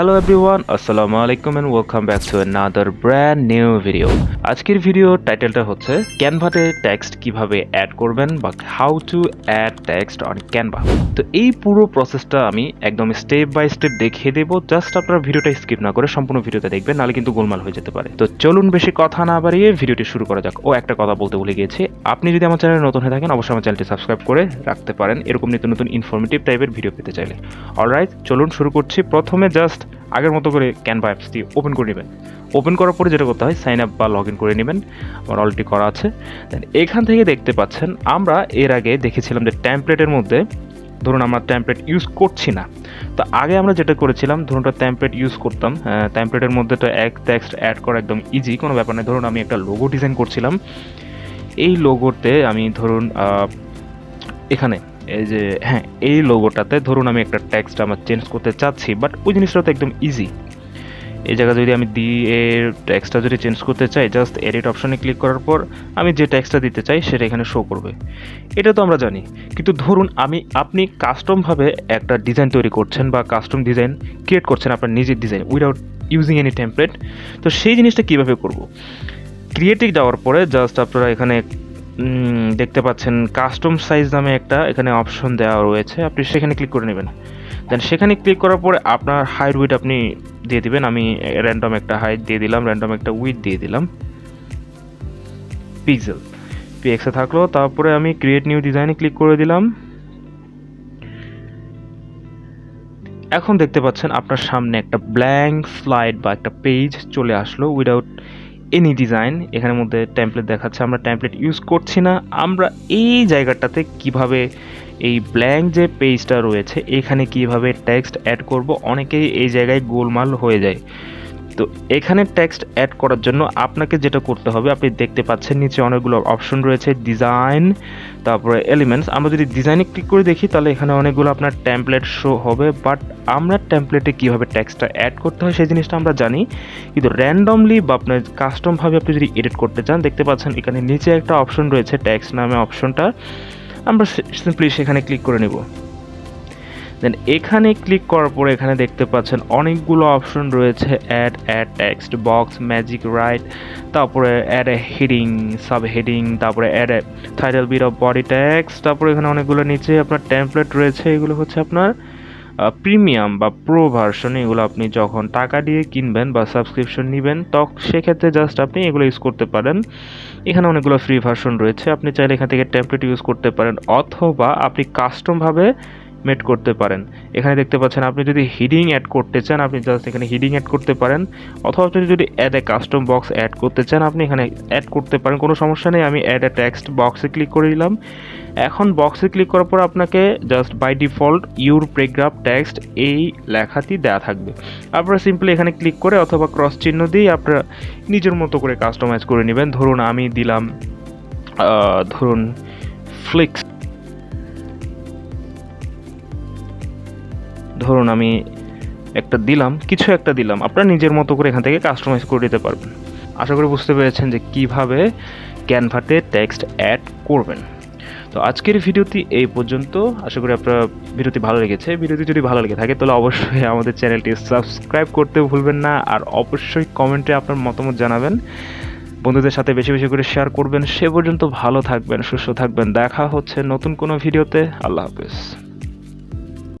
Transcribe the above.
Hello everyone আসসালামু আলাইকুম and welcome back to another brand new video আজকের video টাইটেলটা হচ্ছে ক্যানভাতে টেক্সট কীভাবে অ্যাড করবেন বা how to add text on Canva তো এই পুরো প্রসেসটা আমি একদম স্টেপ বাই স্টেপ দেখিয়ে দেবো জাস্ট আপনারা ভিডিওটা স্কিপ না করে সম্পূর্ণ ভিডিওতে দেখবেন, নাহলে কিন্তু গোলমাল হয়ে যেতে পারে। তো চলুন বেশি কথা না বাড়িয়ে ভিডিওটি শুরু করা যাক। ও, একটা কথা বলতে ভুলে গিয়েছি। আপনি যদি আমার চ্যানেলে নতুন হয়ে থাকেন, অবশ্যই আমার চ্যানেলটি সাবস্ক্রাইব করে রাখতে পারেন। এরকম নিত্য নতুন ইনফরমেটিভ টাইপের ভিডিও পেতে চাইলে। অলরাইট চলুন শুরু করছি। প্রথমে জাস্ট আগের মতো করে ক্যানভা অ্যাপস দিয়ে ওপেন করে নেবেন। ওপেন করার পরে যেটা করতে হয় সাইন আপ বা লগ ইন করে নেবেন। আমার অলরেডি করা আছে। দেন এখান থেকে দেখতে পাচ্ছেন, আমরা এর আগে দেখেছিলাম যে ট্যাম্পলেটের মধ্যে ধরুন আমরা ট্যাম্পলেট ইউজ করছি না। তো আগে আমরা যেটা করেছিলাম, ধরুন একটা ট্যাম্পলেট ইউজ করতাম ট্যাম্পলেটের মধ্যে তো এক টেক্সট অ্যাড করা একদম ইজি কোনো ব্যাপার নেই ধরুন আমি একটা লোগো ডিজাইন করছিলাম। এই লোগোতে আমি ধরুন এখানে এই যে হ্যাঁ এই লোগোটাতে ধরুন আমি একটা টেক্সট আমার চেঞ্জ করতে চাচ্ছি বাট ওই জিনিসটা তো একদম ইজি এই জায়গায় যদি আমি দি এর টেক্সটটা যদি চেঞ্জ করতে চাই জাস্ট এডিট অপশনে ক্লিক করার পর আমি যে টেক্সটটা দিতে চাই, সেটা এখানে শো করবে। এটা তো আমরা জানি, কিন্তু ধরুন আমি, আপনি কাস্টমভাবে একটা ডিজাইন তৈরি করছেন বা কাস্টম ডিজাইন ক্রিয়েট করছেন আপনার নিজের design without using any template তো সেই জিনিসটা কীভাবে করব? ক্রিয়েটিভ যাওয়ার পরে জাস্ট আপনারা এখানে দেখতে পাচ্ছেন কাস্টম সাইজ নামে একটা এখানে অপশন দেওয়া রয়েছে। আপনি সেখানে ক্লিক করে নেবেন। দেন সেখানে ক্লিক করার পরে আপনার হাইট উইড আপনি দিয়ে দিবেন। আমি র্যান্ডম একটা হাইট দিয়ে দিলাম র্যান্ডম একটা উইথ দিয়ে দিলাম। পিক্সেল পিএক্সে থাকল, তারপরে আমি ক্রিয়েট নিউ ডিজাইনে ক্লিক করে দিলাম। এখন দেখতে পাচ্ছেন আপনার সামনে একটা ব্ল্যাঙ্ক স্লাইড বা একটা পেজ চলে আসলো উইদাউট এনি ডিজাইন এখানের মধ্যে ট্যাম্পলেট দেখাচ্ছে, আমরা ট্যাম্পলেট ইউজ করছি না, আমরা এই জায়গাটাতে কীভাবে এই ব্ল্যাঙ্ক যে পেজটা রয়েছে, এখানে কীভাবে টেক্সট অ্যাড করব, অনেকেই এই জায়গায় গোলমাল হয়ে যায়। তো এখানে টেক্সট অ্যাড করার জন্য আপনাকে যেটা করতে হবে, আপনি দেখতে পাচ্ছেন নিচে অনেকগুলো অপশন রয়েছে ডিজাইন তারপরে এলিমেন্টস আমরা যদি ডিজাইনে ক্লিক করে দেখি, তাহলে এখানে অনেকগুলো আপনার ট্যাম্পলেট শো হবে। বাট আমরা ট্যাম্পলেটে কীভাবে টেক্সটটা অ্যাড করতে হয়, সেই জিনিসটা আমরা জানি। কিন্তু র্যান্ডমলি বা আপনার কাস্টমভাবে আপনি যদি এডিট করতে চান, দেখতে পাচ্ছেন এখানে নিচে একটা অপশন রয়েছে ট্যাক্স নামে অপশনটা আমরা সিম্পলি সেখানে ক্লিক করে নেব। দেন এখানে ক্লিক করার পরে এখানে দেখতে পাচ্ছেন অনেকগুলো অপশন রয়েছে add add text box magic write তারপরে add a heading sub heading তারপরে add a title bit of body text তারপরে এখানে অনেকগুলো নিচে আপনার টেমপ্লেট রয়েছে, এগুলো হচ্ছে আপনার প্রিমিয়াম বা প্রো ভার্সন এগুলো আপনি যখন টাকা দিয়ে কিনবেন বা সাবস্ক্রিপশন নেবেন তখন সেক্ষেত্রে জাস্ট আপনি এগুলো ইউজ করতে পারেন। এখানে অনেকগুলো ফ্রি ভার্সন রয়েছে, আপনি চাইলে এখান থেকে টেমপ্লেট ইউজ করতে পারেন, অথবা আপনি কাস্টমভাবে মেড করতে পারেন। এখানে দেখতে পাচ্ছেন, আপনি যদি হিডিং অ্যাড করতে চান, আপনি জাস্ট এখানে হিডিং অ্যাড করতে পারেন, অথবা আপনি যদি add a custom box add করতে চান, আপনি এখানে অ্যাড করতে পারেন, কোনো সমস্যা নেই, আমি অ্যাড এ টেক্সট বক্সে ক্লিক করে দিলাম। এখন বক্সে ক্লিক করার পর আপনাকে just by default your paragraph text এই লেখাটি দেওয়া থাকবে। আপনারা সিম্পলি এখানে ক্লিক করে অথবা ক্রস চিহ্ন দিয়ে আপনারা নিজের মতো করে কাস্টমাইজ করে নেবেন। ধরুন আমি দিলাম ধরুন ফ্লিক্স ধরুন আমি একটা দিলাম, কিছু একটা দিলাম, আপনারা নিজের মতো করে এখান থেকে কাস্টমাইজ করে দিতে পারবেন। আশা করি বুঝতে পেরেছেন যে কীভাবে ক্যানভাতে টেক্সট অ্যাড করবেন। তো আজকের ভিডিওটি এই পর্যন্ত। আশা করি আপনার ভিডিওটি ভালো লেগেছে। ভিডিওটি যদি ভালো লেগে থাকে, তাহলে অবশ্যই আমাদের চ্যানেলটি সাবস্ক্রাইব করতে ভুলবেন না। আর অবশ্যই কমেন্টে আপনার মতামত জানাবেন। বন্ধুদের সাথে বেশি বেশি করে শেয়ার করবেন। সে পর্যন্ত ভালো থাকবেন, সুস্থ থাকবেন। দেখা হচ্ছে নতুন কোনো ভিডিওতে। আল্লাহ হাফেজ।